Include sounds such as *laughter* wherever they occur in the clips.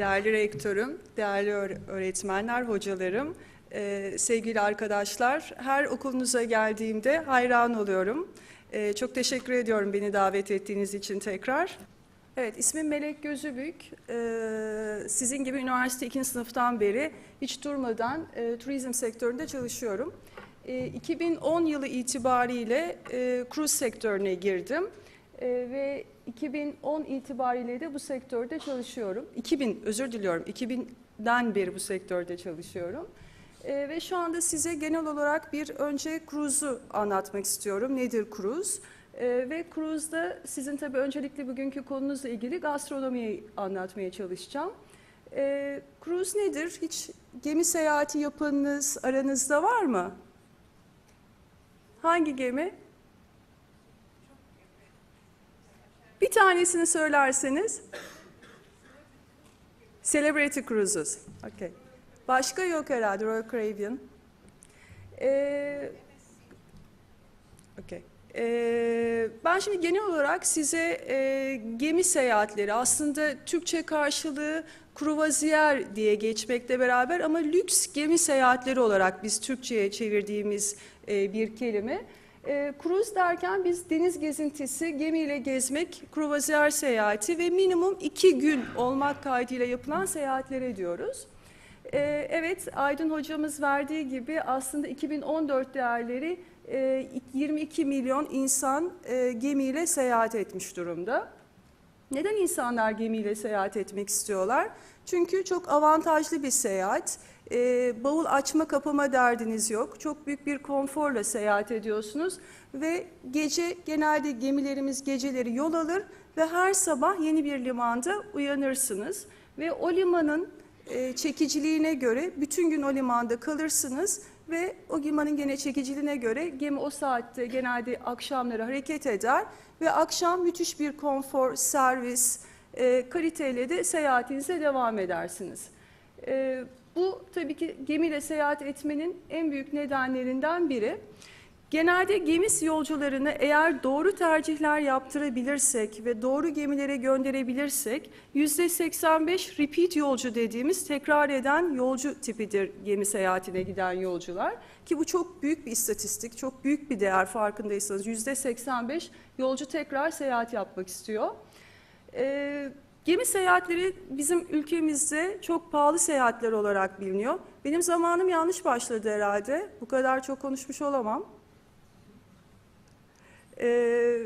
değerli rektörüm, değerli öğ- öğretmenler, hocalarım, e, sevgili arkadaşlar. Her okulunuza geldiğimde hayran oluyorum. E, çok teşekkür ediyorum beni davet ettiğiniz için tekrar. Evet, ismim Melek Gözübük. E, sizin gibi üniversite ikinci sınıftan beri hiç durmadan turizm sektöründe çalışıyorum. E, 2010 yılı itibariyle e, cruise sektörüne girdim. Ve 2010 itibariyle de bu sektörde çalışıyorum. 2000 özür diliyorum. 2000'den beri bu sektörde çalışıyorum. Ee, ve şu anda size genel olarak bir önce cruise'u anlatmak istiyorum. Nedir cruise? Ee, ve cruise'da sizin tabii öncelikle bugünkü konunuzla ilgili gastronomiyi anlatmaya çalışacağım. Ee, cruise nedir? Hiç gemi seyahati yapanınız aranızda var mı? Hangi gemi? Bir tanesini söylerseniz. Celebrity Cruises. Okay. Başka yok herhalde Royal Caribbean. Ee, okay. Ee, ben şimdi genel olarak size e, gemi seyahatleri aslında Türkçe karşılığı kruvaziyer diye geçmekle beraber ama lüks gemi seyahatleri olarak biz Türkçe'ye çevirdiğimiz e, bir kelime. E, cruise derken biz deniz gezintisi, gemiyle gezmek, kruvaziyer seyahati ve minimum iki gün olmak kaydıyla yapılan seyahatlere diyoruz. E, evet, Aydın hocamız verdiği gibi aslında 2014 değerleri e, 22 milyon insan e, gemiyle seyahat etmiş durumda. Neden insanlar gemiyle seyahat etmek istiyorlar? Çünkü çok avantajlı bir seyahat. Ee, bavul açma kapama derdiniz yok. Çok büyük bir konforla seyahat ediyorsunuz ve gece genelde gemilerimiz geceleri yol alır ve her sabah yeni bir limanda uyanırsınız ve o limanın e, çekiciliğine göre bütün gün o limanda kalırsınız ve o limanın gene çekiciliğine göre gemi o saatte genelde akşamları hareket eder ve akşam müthiş bir konfor, servis, e, kaliteyle de seyahatinize devam edersiniz. E, bu tabii ki gemiyle seyahat etmenin en büyük nedenlerinden biri. Genelde gemi yolcularını eğer doğru tercihler yaptırabilirsek ve doğru gemilere gönderebilirsek %85 repeat yolcu dediğimiz tekrar eden yolcu tipidir gemi seyahatine giden yolcular. Ki bu çok büyük bir istatistik, çok büyük bir değer farkındaysanız %85 yolcu tekrar seyahat yapmak istiyor. Ee, gemi seyahatleri bizim ülkemizde çok pahalı seyahatler olarak biliniyor. Benim zamanım yanlış başladı herhalde. Bu kadar çok konuşmuş olamam. Ee,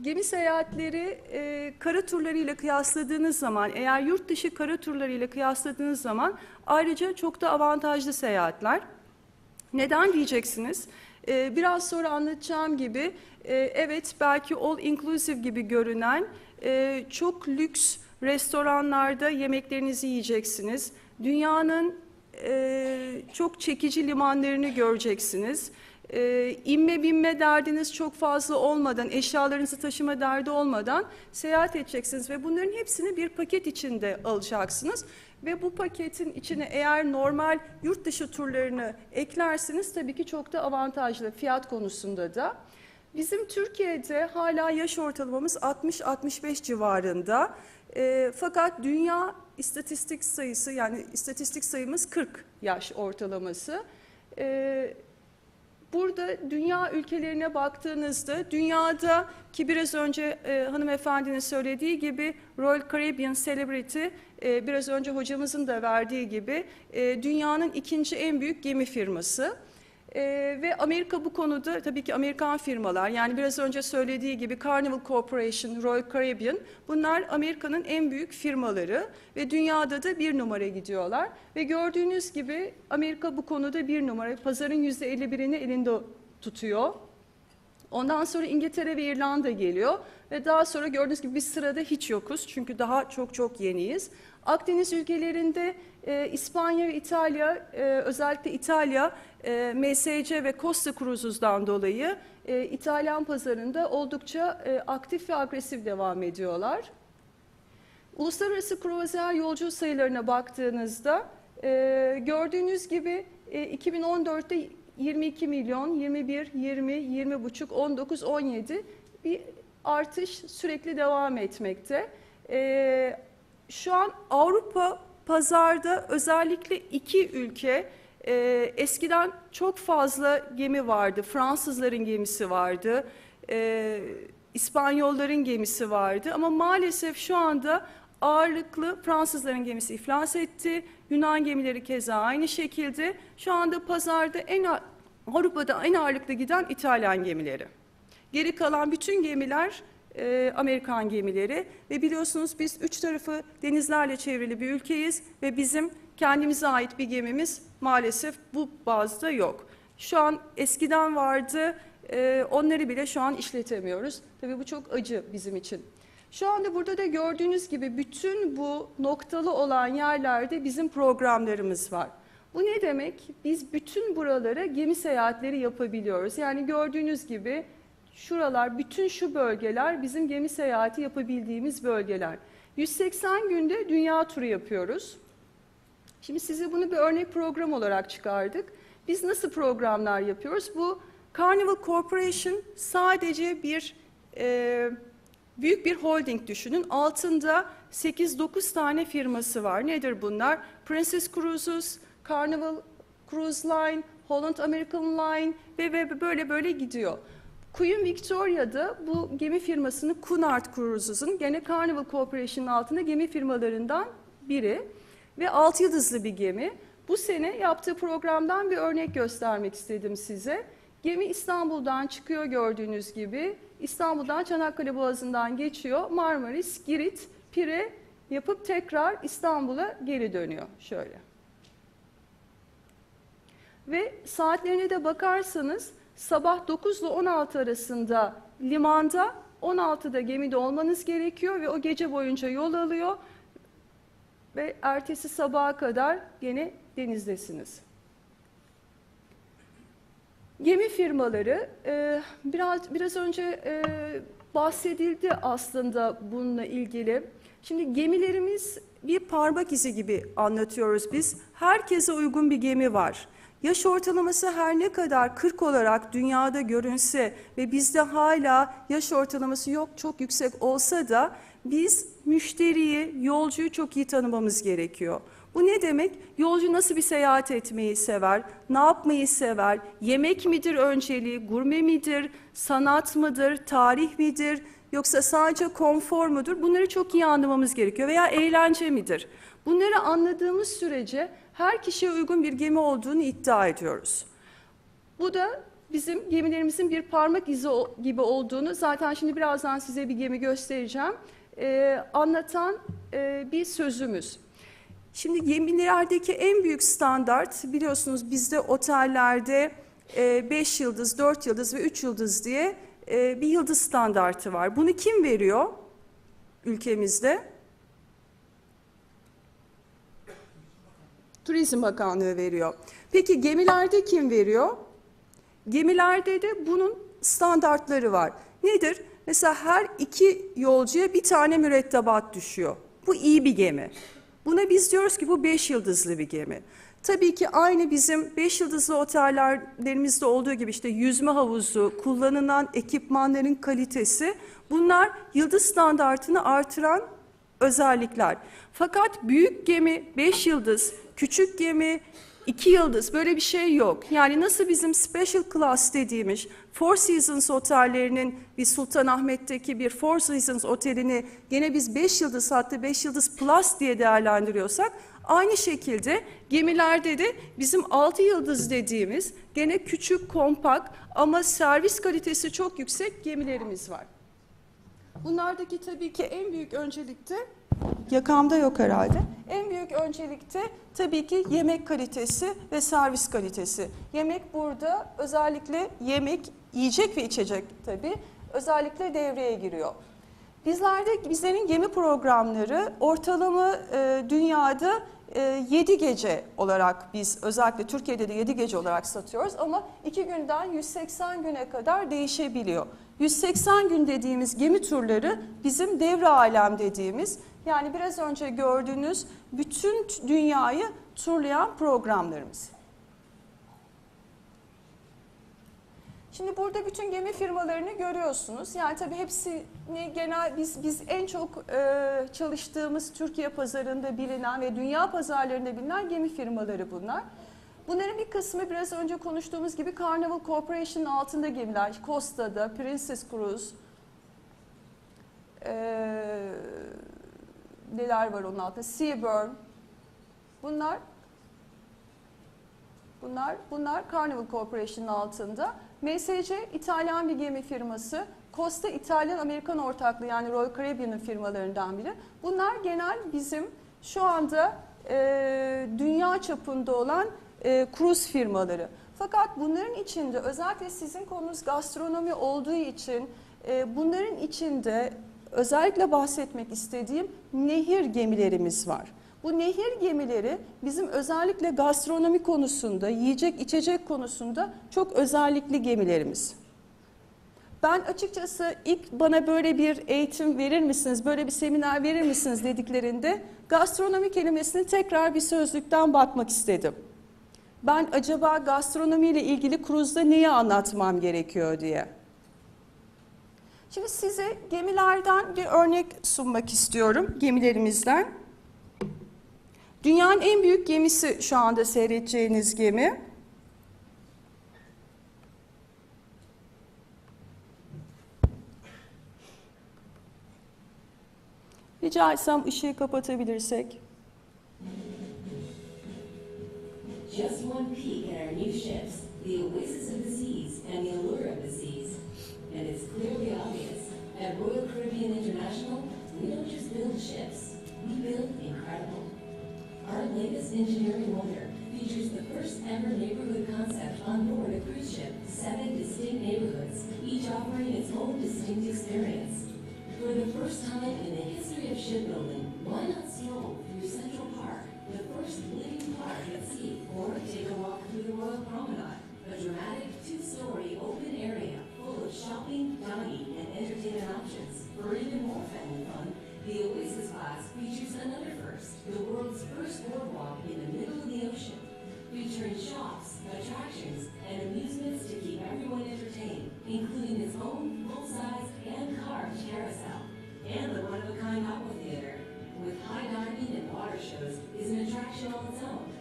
gemi seyahatleri e, kara turlarıyla kıyasladığınız zaman, eğer yurt dışı kara turlarıyla kıyasladığınız zaman ayrıca çok da avantajlı seyahatler. Neden diyeceksiniz? Ee, biraz sonra anlatacağım gibi, e, evet belki all inclusive gibi görünen e, çok lüks restoranlarda yemeklerinizi yiyeceksiniz. Dünyanın e, çok çekici limanlarını göreceksiniz. E, inme binme derdiniz çok fazla olmadan, eşyalarınızı taşıma derdi olmadan seyahat edeceksiniz ve bunların hepsini bir paket içinde alacaksınız. Ve bu paketin içine eğer normal yurt dışı turlarını eklerseniz tabii ki çok da avantajlı fiyat konusunda da. Bizim Türkiye'de hala yaş ortalamamız 60-65 civarında. E, fakat dünya istatistik sayısı yani istatistik sayımız 40 yaş ortalaması. E, Burada dünya ülkelerine baktığınızda dünyada ki biraz önce e, hanımefendinin söylediği gibi Royal Caribbean Celebrity e, biraz önce hocamızın da verdiği gibi e, dünyanın ikinci en büyük gemi firması. E, ve Amerika bu konuda tabii ki Amerikan firmalar yani biraz önce söylediği gibi Carnival Corporation, Royal Caribbean bunlar Amerika'nın en büyük firmaları ve dünyada da bir numara gidiyorlar. Ve gördüğünüz gibi Amerika bu konuda bir numara pazarın yüzde 51'ini elinde tutuyor. Ondan sonra İngiltere ve İrlanda geliyor ve daha sonra gördüğünüz gibi biz sırada hiç yokuz çünkü daha çok çok yeniyiz. Akdeniz ülkelerinde e, İspanya ve İtalya, e, özellikle İtalya e, MSC ve Costa Cruises'dan dolayı e, İtalyan pazarında oldukça e, aktif ve agresif devam ediyorlar. Uluslararası kruvaziyer yolcu sayılarına baktığınızda e, gördüğünüz gibi e, 2014'te 22 milyon, 21, 20, 20 buçuk, 19, 17 bir artış sürekli devam etmekte. E, şu an Avrupa pazarda özellikle iki ülke e, eskiden çok fazla gemi vardı. Fransızların gemisi vardı. E, İspanyolların gemisi vardı ama maalesef şu anda ağırlıklı Fransızların gemisi iflas etti. Yunan gemileri keza aynı şekilde. Şu anda pazarda en Avrupa'da en ağırlıklı giden İtalyan gemileri. Geri kalan bütün gemiler e, Amerikan gemileri ve biliyorsunuz biz üç tarafı denizlerle çevrili bir ülkeyiz ve bizim kendimize ait bir gemimiz maalesef bu bazda yok. Şu an eskiden vardı, e, onları bile şu an işletemiyoruz. Tabii bu çok acı bizim için. Şu anda burada da gördüğünüz gibi bütün bu noktalı olan yerlerde bizim programlarımız var. Bu ne demek? Biz bütün buralara gemi seyahatleri yapabiliyoruz. Yani gördüğünüz gibi şuralar, bütün şu bölgeler bizim gemi seyahati yapabildiğimiz bölgeler. 180 günde dünya turu yapıyoruz. Şimdi size bunu bir örnek program olarak çıkardık. Biz nasıl programlar yapıyoruz? Bu Carnival Corporation sadece bir e, büyük bir holding düşünün. Altında 8-9 tane firması var. Nedir bunlar? Princess Cruises, Carnival Cruise Line, Holland American Line ve, ve böyle böyle gidiyor. Queen Victoria'da bu gemi firmasını Cunard Cruises'ın gene Carnival Corporation'ın altında gemi firmalarından biri ve 6 yıldızlı bir gemi. Bu sene yaptığı programdan bir örnek göstermek istedim size. Gemi İstanbul'dan çıkıyor gördüğünüz gibi. İstanbul'dan Çanakkale Boğazı'ndan geçiyor. Marmaris, Girit, Pire yapıp tekrar İstanbul'a geri dönüyor. Şöyle. Ve saatlerine de bakarsanız sabah 9 ile 16 arasında limanda 16'da gemide olmanız gerekiyor ve o gece boyunca yol alıyor ve ertesi sabaha kadar gene denizdesiniz. Gemi firmaları e, biraz biraz önce e, bahsedildi aslında bununla ilgili. Şimdi gemilerimiz bir parmak izi gibi anlatıyoruz biz. Herkese uygun bir gemi var. Yaş ortalaması her ne kadar 40 olarak dünyada görünse ve bizde hala yaş ortalaması yok çok yüksek olsa da biz müşteriyi, yolcuyu çok iyi tanımamız gerekiyor. Bu ne demek? Yolcu nasıl bir seyahat etmeyi sever? Ne yapmayı sever? Yemek midir önceliği? Gurme midir? Sanat mıdır? Tarih midir? Yoksa sadece konfor mudur? Bunları çok iyi anlamamız gerekiyor. Veya eğlence midir? Bunları anladığımız sürece her kişiye uygun bir gemi olduğunu iddia ediyoruz. Bu da bizim gemilerimizin bir parmak izi gibi olduğunu zaten şimdi birazdan size bir gemi göstereceğim. Ee, anlatan e, bir sözümüz. Şimdi gemilerdeki en büyük standart biliyorsunuz bizde otellerde 5 yıldız, 4 yıldız ve 3 yıldız diye e, bir yıldız standartı var. Bunu kim veriyor ülkemizde? Turizm Bakanlığı veriyor. Peki gemilerde kim veriyor? Gemilerde de bunun standartları var. Nedir? Mesela her iki yolcuya bir tane mürettebat düşüyor. Bu iyi bir gemi. Buna biz diyoruz ki bu beş yıldızlı bir gemi. Tabii ki aynı bizim beş yıldızlı otellerimizde olduğu gibi işte yüzme havuzu, kullanılan ekipmanların kalitesi bunlar yıldız standartını artıran özellikler. Fakat büyük gemi beş yıldız, küçük gemi iki yıldız böyle bir şey yok. Yani nasıl bizim special class dediğimiz Four Seasons otellerinin bir Sultanahmet'teki bir Four Seasons otelini gene biz beş yıldız hatta beş yıldız plus diye değerlendiriyorsak aynı şekilde gemilerde de bizim altı yıldız dediğimiz gene küçük kompakt ama servis kalitesi çok yüksek gemilerimiz var. Bunlardaki tabii ki en büyük öncelikte yakamda yok herhalde. En büyük öncelikte tabii ki yemek kalitesi ve servis kalitesi. Yemek burada özellikle yemek, yiyecek ve içecek tabii özellikle devreye giriyor. Bizlerde bizlerin gemi programları ortalama e, dünyada 7 gece olarak biz özellikle Türkiye'de de 7 gece olarak satıyoruz ama 2 günden 180 güne kadar değişebiliyor. 180 gün dediğimiz gemi turları bizim devre alem dediğimiz yani biraz önce gördüğünüz bütün dünyayı turlayan programlarımız. Şimdi burada bütün gemi firmalarını görüyorsunuz. Yani tabii hepsini genel biz biz en çok e, çalıştığımız Türkiye pazarında bilinen ve dünya pazarlarında bilinen gemi firmaları bunlar. Bunların bir kısmı biraz önce konuştuğumuz gibi Carnival Corporation'ın altında gemiler. Costa'da, Princess Cruise, e, neler var onun altında? Seaburn. Bunlar Bunlar bunlar Carnival Corporation'ın altında. MSC İtalyan bir gemi firması. Costa İtalyan Amerikan ortaklığı yani Royal Caribbean'ın firmalarından biri. Bunlar genel bizim şu anda e, dünya çapında olan e, cruise firmaları. Fakat bunların içinde özellikle sizin konunuz gastronomi olduğu için e, bunların içinde özellikle bahsetmek istediğim nehir gemilerimiz var. Bu nehir gemileri bizim özellikle gastronomi konusunda, yiyecek içecek konusunda çok özellikli gemilerimiz. Ben açıkçası ilk bana böyle bir eğitim verir misiniz, böyle bir seminer verir misiniz dediklerinde gastronomi kelimesini tekrar bir sözlükten bakmak istedim. Ben acaba gastronomiyle ilgili kruzda neyi anlatmam gerekiyor diye. Şimdi size gemilerden bir örnek sunmak istiyorum, gemilerimizden. Dünyanın en büyük gemisi şu anda seyredeceğiniz gemi. Rica etsem ışığı kapatabilirsek. Just one peek at our new ships, the oasis of the seas and the allure of the seas. And it's clearly obvious, at Royal Caribbean International, we don't just build ships, latest engineering wonder features the first ever neighborhood concept on board a cruise ship, seven distinct neighborhoods, each offering its own distinct experience. For the first time in the history of shipbuilding, why not stroll through Central Park, the first living park at sea, or take a walk through the Royal Promenade, a dramatic two-story open area full of shopping, dining, and entertainment options. For even more family fun, the Oasis class features another boardwalk in the middle of the ocean, featuring shops, attractions, and amusements to keep everyone entertained, including its own full-size and carved carousel, and the one-of-a-kind aqua theater, with high diving and water shows, is an attraction all its own.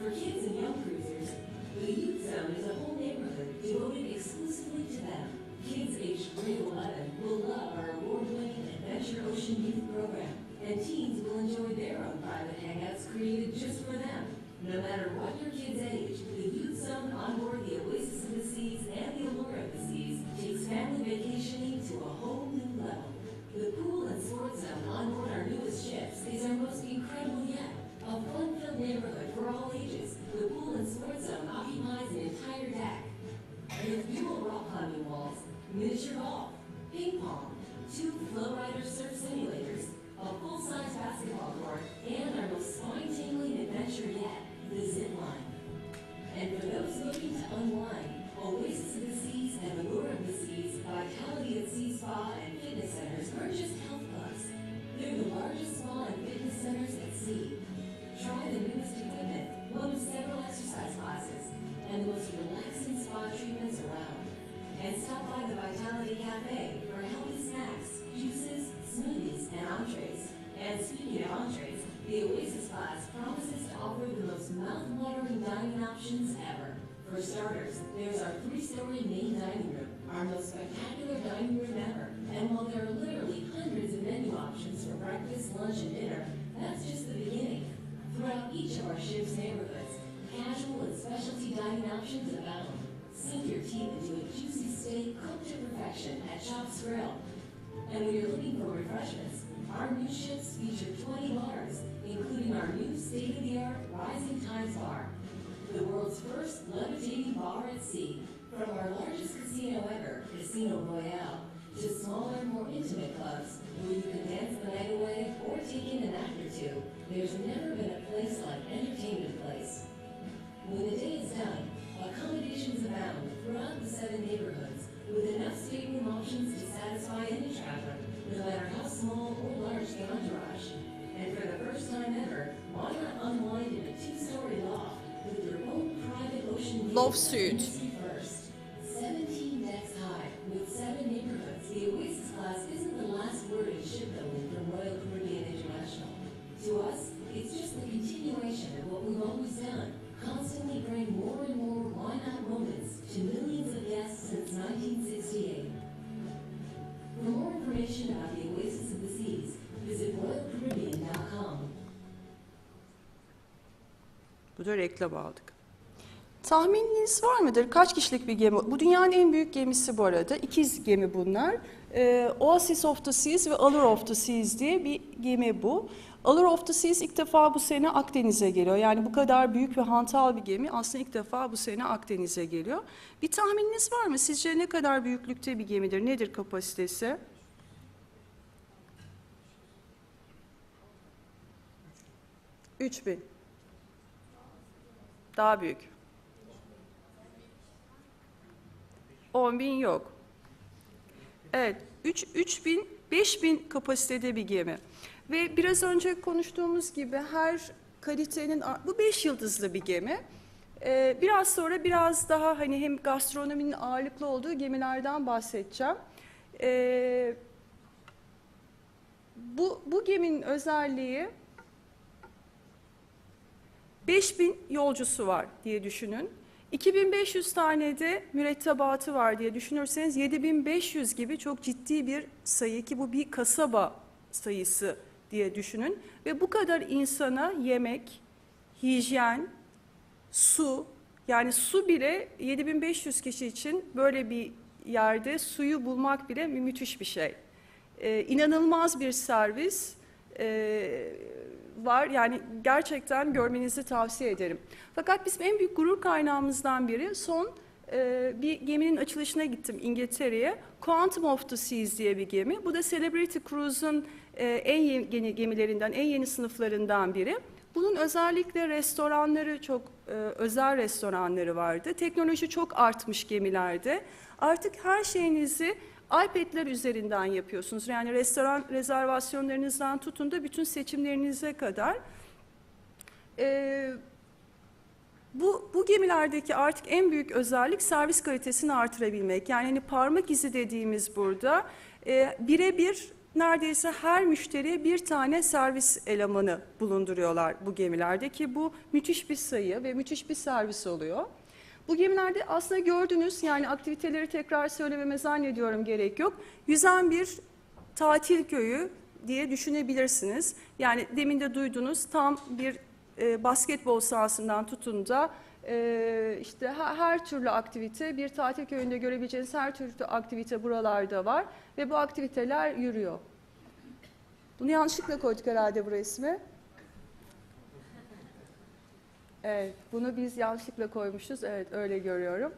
For kids and young cruisers, the Youth Zone is a whole neighborhood devoted exclusively to them. Kids aged 3 to 11 will love our award-winning Adventure Ocean Youth program, and teens will enjoy their own private hangouts created just for them. No matter what your kid's age, the Youth Zone on board the Oasis of the Seas and the Allure of the Seas takes family vacationing to a whole new level. The pool and sports zone on board our newest ships is our most incredible yet. A fun-filled neighborhood for all ages, the pool and sports zone occupies an entire deck. With dual rock climbing walls, miniature golf, ping pong, two flow rider surf simulators, a full-size basketball court, and our most spine-tingling adventure yet, the zip line. And for those looking to unwind, Oasis of the Seas and Allure of the Seas, Vitality at Sea Spa and Fitness Centers aren't just health clubs. They're the largest spa and fitness centers at sea. Try the newest equipment, one of several exercise classes, and the most relaxing spa treatments around. And stop by the Vitality Cafe for healthy snacks, juices, smoothies, and entrees. And speaking of entrees, the Oasis class promises to offer the most mouth-watering dining options ever. For starters, there's our three-story main dining room, our most spectacular dining room ever. And while there are literally hundreds of menu options for breakfast, lunch, and dinner, that's just the beginning. Throughout each of our ship's neighborhoods, casual and specialty dining options abound. Sink your teeth into a juicy steak cooked to perfection at Chop's Grill. And when you're looking for refreshments, our new ships feature 20 bars, including our new state-of-the-art Rising Times Bar, the world's first levitating bar at sea. From our largest casino ever, Casino Royale, to smaller, more intimate clubs where you can dance the night away or take in an act or two, there's never been a place like Entertainment Place. When the day is done, accommodations abound throughout the seven neighborhoods with enough stateroom options to satisfy any traveler, no matter how small or large the entourage. And for the first time ever, why not unwind in a two-story loft with your own private ocean view Loft of reklam aldık. Tahmininiz var mıdır? Kaç kişilik bir gemi? Bu dünyanın en büyük gemisi bu arada. İkiz gemi bunlar. Ee, Oasis of the Seas ve Allure of the Seas diye bir gemi bu. Allure of the Seas ilk defa bu sene Akdeniz'e geliyor. Yani bu kadar büyük ve hantal bir gemi aslında ilk defa bu sene Akdeniz'e geliyor. Bir tahmininiz var mı? Sizce ne kadar büyüklükte bir gemidir? Nedir kapasitesi? Üç bin. Daha büyük. 10 bin yok. Evet, 3, 3 bin, 5 bin kapasitede bir gemi. Ve biraz önce konuştuğumuz gibi her kalitenin, bu 5 yıldızlı bir gemi. Ee, biraz sonra biraz daha hani hem gastronominin ağırlıklı olduğu gemilerden bahsedeceğim. Ee, bu, bu geminin özelliği 5000 yolcusu var diye düşünün. 2500 tane de mürettebatı var diye düşünürseniz 7500 gibi çok ciddi bir sayı ki bu bir kasaba sayısı diye düşünün. Ve bu kadar insana yemek, hijyen, su yani su bile 7500 kişi için böyle bir yerde suyu bulmak bile mü- müthiş bir şey. Ee, inanılmaz bir servis. Ee, var. Yani gerçekten görmenizi tavsiye ederim. Fakat bizim en büyük gurur kaynağımızdan biri son e, bir geminin açılışına gittim İngiltere'ye. Quantum of the Seas diye bir gemi. Bu da Celebrity Cruise'un e, en yeni gemilerinden, en yeni sınıflarından biri. Bunun özellikle restoranları çok e, özel restoranları vardı. Teknoloji çok artmış gemilerde. Artık her şeyinizi iPad'ler üzerinden yapıyorsunuz. Yani restoran rezervasyonlarınızdan tutun da bütün seçimlerinize kadar. Ee, bu, bu gemilerdeki artık en büyük özellik servis kalitesini artırabilmek. Yani hani parmak izi dediğimiz burada e, birebir neredeyse her müşteriye bir tane servis elemanı bulunduruyorlar bu gemilerde ki bu müthiş bir sayı ve müthiş bir servis oluyor. Bu gemilerde aslında gördünüz yani aktiviteleri tekrar söylememe zannediyorum gerek yok. Yüzen bir tatil köyü diye düşünebilirsiniz. Yani demin de duydunuz tam bir e, basketbol sahasından tutun da e, işte her, her türlü aktivite bir tatil köyünde görebileceğiniz her türlü aktivite buralarda var ve bu aktiviteler yürüyor. Bunu yanlışlıkla koyduk herhalde bu resmi. Evet, bunu biz yanlışlıkla koymuşuz. Evet, öyle görüyorum.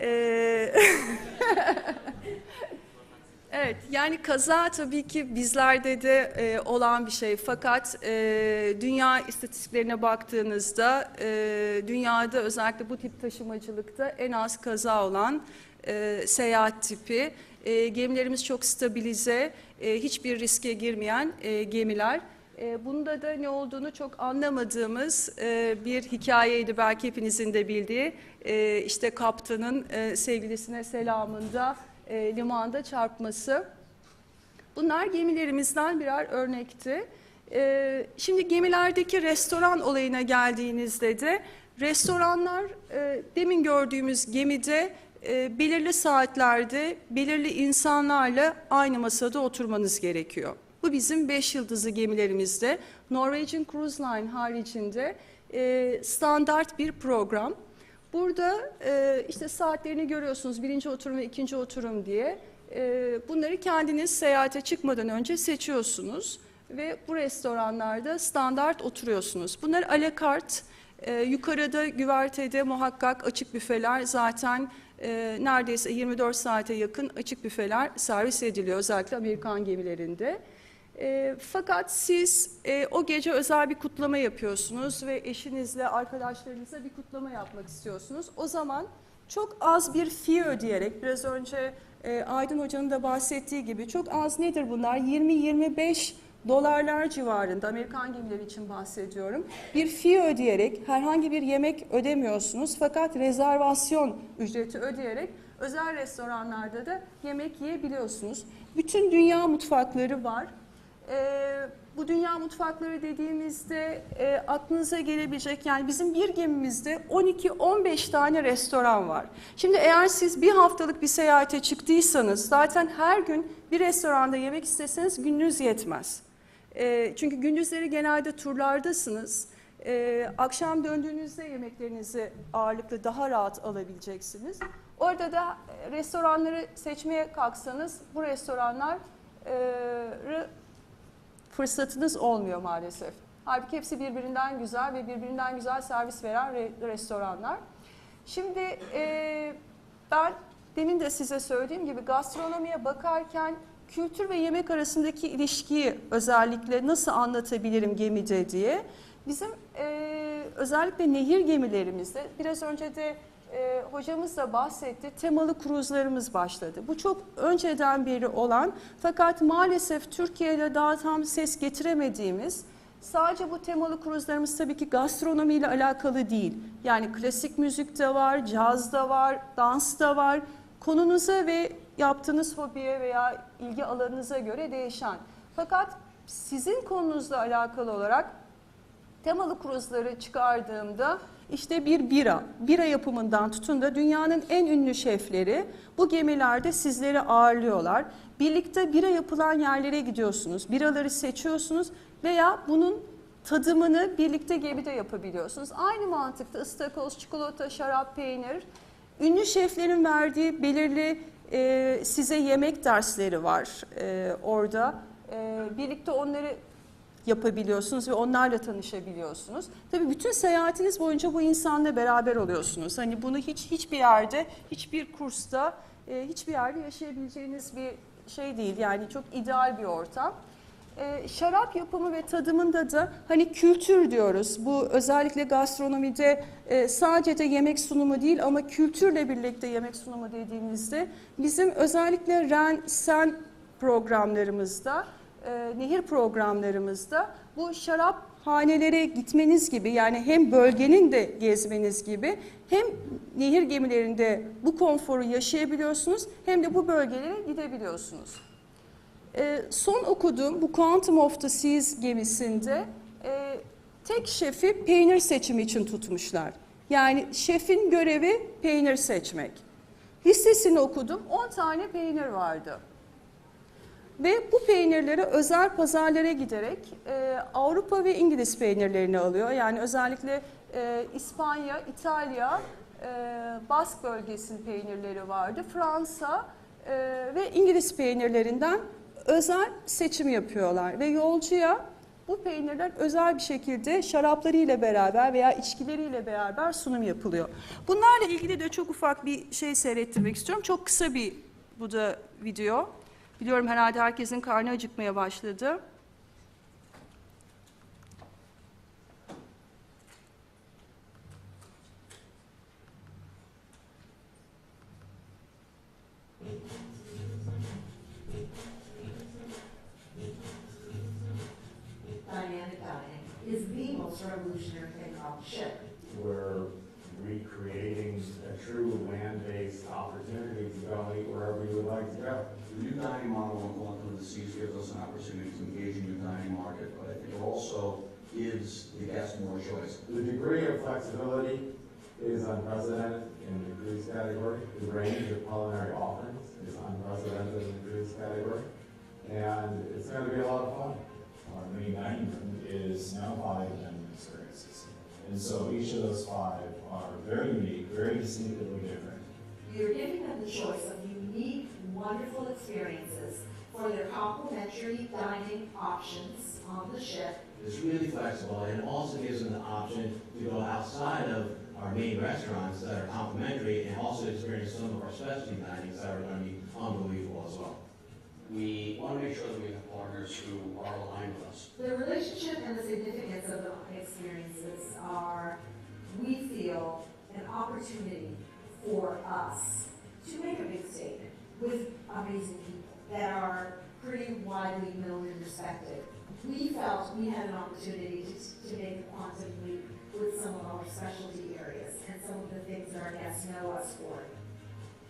Ee, *laughs* evet, yani kaza tabii ki bizlerde de e, olan bir şey. Fakat e, dünya istatistiklerine baktığınızda e, dünyada özellikle bu tip taşımacılıkta en az kaza olan e, seyahat tipi. E, gemilerimiz çok stabilize, e, hiçbir riske girmeyen e, gemiler. E, Bunda da ne olduğunu çok anlamadığımız e, bir hikayeydi belki hepinizin de bildiği. E, işte kaptanın e, sevgilisine selamında e, limanda çarpması. Bunlar gemilerimizden birer örnekti. E, Şimdi gemilerdeki restoran olayına geldiğinizde de restoranlar e, demin gördüğümüz gemide belirli saatlerde belirli insanlarla aynı masada oturmanız gerekiyor. Bu bizim 5 yıldızlı gemilerimizde Norwegian Cruise Line haricinde e, standart bir program. Burada e, işte saatlerini görüyorsunuz birinci oturum ve ikinci oturum diye. E, bunları kendiniz seyahate çıkmadan önce seçiyorsunuz ve bu restoranlarda standart oturuyorsunuz. Bunlar a la carte. E, yukarıda güvertede muhakkak açık büfeler zaten e, neredeyse 24 saate yakın açık büfeler servis ediliyor özellikle Amerikan gemilerinde. E, fakat siz e, o gece özel bir kutlama yapıyorsunuz ve eşinizle, arkadaşlarınızla bir kutlama yapmak istiyorsunuz. O zaman çok az bir fee ödeyerek, biraz önce e, Aydın Hoca'nın da bahsettiği gibi çok az nedir bunlar? 20-25 dolarlar civarında Amerikan gemileri için bahsediyorum. Bir fee ödeyerek herhangi bir yemek ödemiyorsunuz fakat rezervasyon ücreti ödeyerek özel restoranlarda da yemek yiyebiliyorsunuz. Bütün dünya mutfakları var. Ee, bu dünya mutfakları dediğimizde e, aklınıza gelebilecek yani bizim bir gemimizde 12-15 tane restoran var. Şimdi eğer siz bir haftalık bir seyahate çıktıysanız zaten her gün bir restoranda yemek isteseniz gününüz yetmez. E, çünkü gündüzleri genelde turlardasınız. E, akşam döndüğünüzde yemeklerinizi ağırlıklı daha rahat alabileceksiniz. Orada da e, restoranları seçmeye kalksanız bu restoranları fırsatınız olmuyor maalesef. Halbuki hepsi birbirinden güzel ve birbirinden güzel servis veren re- restoranlar. Şimdi e, ben demin de size söylediğim gibi gastronomiye bakarken kültür ve yemek arasındaki ilişkiyi özellikle nasıl anlatabilirim gemide diye. Bizim e, özellikle nehir gemilerimizde biraz önce de e, hocamız da bahsetti temalı kruzlarımız başladı. Bu çok önceden beri olan fakat maalesef Türkiye'de daha tam ses getiremediğimiz Sadece bu temalı kruzlarımız tabii ki gastronomiyle alakalı değil. Yani klasik müzik de var, caz da var, dans da var. Konunuza ve yaptığınız hobiye veya ilgi alanınıza göre değişen. Fakat sizin konunuzla alakalı olarak temalı kruzları çıkardığımda işte bir bira, bira yapımından tutun da dünyanın en ünlü şefleri bu gemilerde sizleri ağırlıyorlar. Birlikte bira yapılan yerlere gidiyorsunuz, biraları seçiyorsunuz veya bunun tadımını birlikte gemide yapabiliyorsunuz. Aynı mantıkta ıstakoz, çikolata, şarap, peynir, ünlü şeflerin verdiği belirli e, size yemek dersleri var e, orada. E, birlikte onları yapabiliyorsunuz ve onlarla tanışabiliyorsunuz. Tabii bütün seyahatiniz boyunca bu insanla beraber oluyorsunuz. Hani bunu hiç hiçbir yerde, hiçbir kursta, e, hiçbir yerde yaşayabileceğiniz bir şey değil. Yani çok ideal bir ortam. E, şarap yapımı ve tadımında da hani kültür diyoruz. Bu özellikle gastronomide e, sadece de yemek sunumu değil ama kültürle birlikte yemek sunumu dediğimizde bizim özellikle Ren Sen programlarımızda e, nehir programlarımızda bu şarap hanelere gitmeniz gibi yani hem bölgenin de gezmeniz gibi hem nehir gemilerinde bu konforu yaşayabiliyorsunuz hem de bu bölgelere gidebiliyorsunuz. E, son okuduğum bu Quantum of the Seas gemisinde e, tek şefi peynir seçimi için tutmuşlar. Yani şefin görevi peynir seçmek. Listesini okudum 10 tane peynir vardı. Ve bu peynirleri özel pazarlara giderek e, Avrupa ve İngiliz peynirlerini alıyor. Yani özellikle e, İspanya, İtalya, e, Bask bölgesinin peynirleri vardı. Fransa e, ve İngiliz peynirlerinden özel seçim yapıyorlar. Ve yolcuya bu peynirler özel bir şekilde şaraplarıyla beraber veya içkileriyle beraber sunum yapılıyor. Bunlarla ilgili de çok ufak bir şey seyrettirmek istiyorum. Çok kısa bir bu da video. Biliyorum herhalde herkesin karnı acıkmaya başladı. Gives the guest more choice. The degree of flexibility is unprecedented in the cruise category. The range of culinary offerings is unprecedented in the cruise category. And it's going to be a lot of fun. Our main dining room is now five dining experiences. And so each of those five are very unique, very distinctively different. You're giving them the choice of unique, wonderful experiences for their complimentary dining options on the ship. It's really flexible and also gives them the option to go outside of our main restaurants that are complimentary and also experience some of our specialty dinings that are going to be unbelievable as well. We want to make sure that we have partners who are aligned with us. The relationship and the significance of the experiences are, we feel, an opportunity for us to make a big statement with amazing people that are pretty widely known and respected. We felt we had an opportunity to, to make a quantum leap with some of our specialty areas and some of the things that our guests know us for.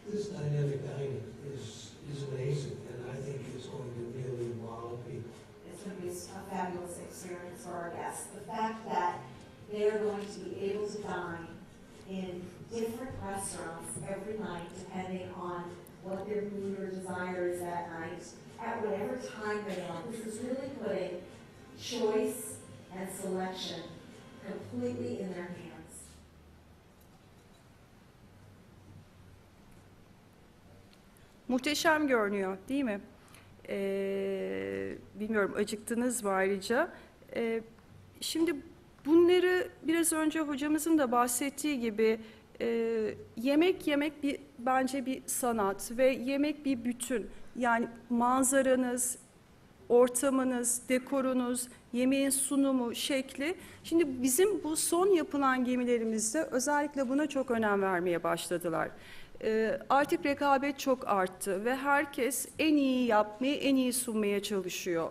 This dynamic dining is, is amazing, and I think it's going to really wow people. It's going to be a fabulous experience for our guests. The fact that they are going to be able to dine in different restaurants every night, depending on what their mood or desire is that night, at whatever time they want. This is really putting choice and selection completely in their hands. Muhteşem görünüyor değil mi? Ee, bilmiyorum acıktınız mı ayrıca? Ee, şimdi bunları biraz önce hocamızın da bahsettiği gibi e, yemek yemek bir bence bir sanat ve yemek bir bütün. Yani manzaranız, ortamınız, dekorunuz, yemeğin sunumu, şekli. Şimdi bizim bu son yapılan gemilerimizde özellikle buna çok önem vermeye başladılar. Ee, artık rekabet çok arttı ve herkes en iyi yapmayı, en iyi sunmaya çalışıyor.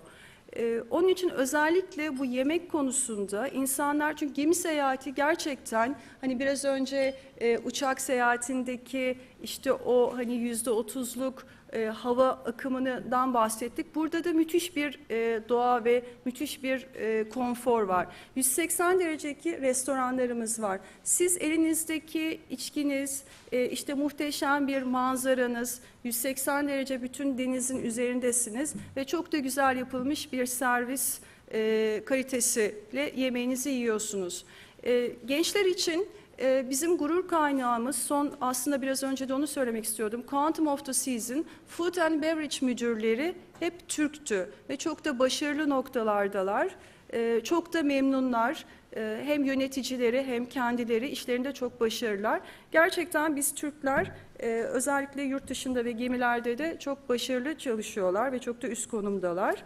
Ee, onun için özellikle bu yemek konusunda insanlar çünkü gemi seyahati gerçekten hani biraz önce e, uçak seyahatindeki işte o hani yüzde otuzluk e, hava akımından bahsettik. Burada da müthiş bir e, doğa ve müthiş bir e, konfor var. 180 dereceki restoranlarımız var. Siz elinizdeki içkiniz, e, işte muhteşem bir manzaranız, 180 derece bütün denizin üzerindesiniz ve çok da güzel yapılmış bir servis e, kalitesiyle yemeğinizi yiyorsunuz. E, gençler için ee, Bizim gurur kaynağımız son aslında biraz önce de onu söylemek istiyordum. Quantum of the Season Food and Beverage müdürleri hep Türktü ve çok da başarılı noktalardalar. Ee, Çok da memnunlar. Ee, Hem yöneticileri hem kendileri işlerinde çok başarılılar. Gerçekten biz Türkler e, özellikle yurt dışında ve gemilerde de çok başarılı çalışıyorlar ve çok da üst konumdalar.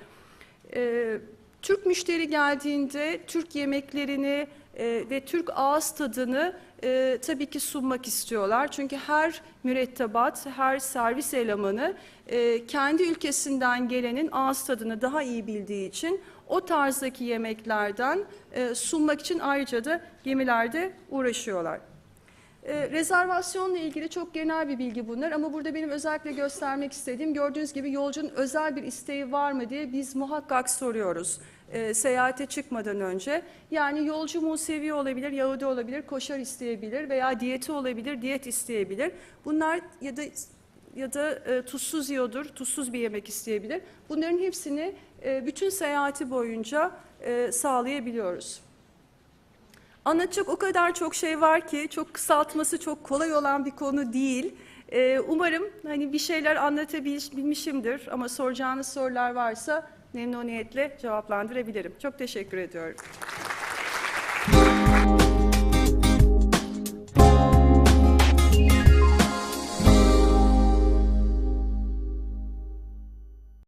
Ee, Türk müşteri geldiğinde Türk yemeklerini e, ve Türk ağız tadını e, tabii ki sunmak istiyorlar. Çünkü her mürettebat, her servis elemanı e, kendi ülkesinden gelenin ağız tadını daha iyi bildiği için o tarzdaki yemeklerden e, sunmak için ayrıca da gemilerde uğraşıyorlar. E, rezervasyonla ilgili çok genel bir bilgi bunlar ama burada benim özellikle göstermek istediğim gördüğünüz gibi yolcunun özel bir isteği var mı diye biz muhakkak soruyoruz e, seyahate çıkmadan önce. Yani yolcu Musevi olabilir, Yahudi olabilir, koşar isteyebilir veya diyeti olabilir, diyet isteyebilir. Bunlar ya da ya da e, tuzsuz yiyordur, tuzsuz bir yemek isteyebilir. Bunların hepsini e, bütün seyahati boyunca e, sağlayabiliyoruz. Anlatacak o kadar çok şey var ki çok kısaltması çok kolay olan bir konu değil. Ee, umarım hani bir şeyler anlatabilmişimdir ama soracağınız sorular varsa memnuniyetle cevaplandırabilirim. Çok teşekkür ediyorum.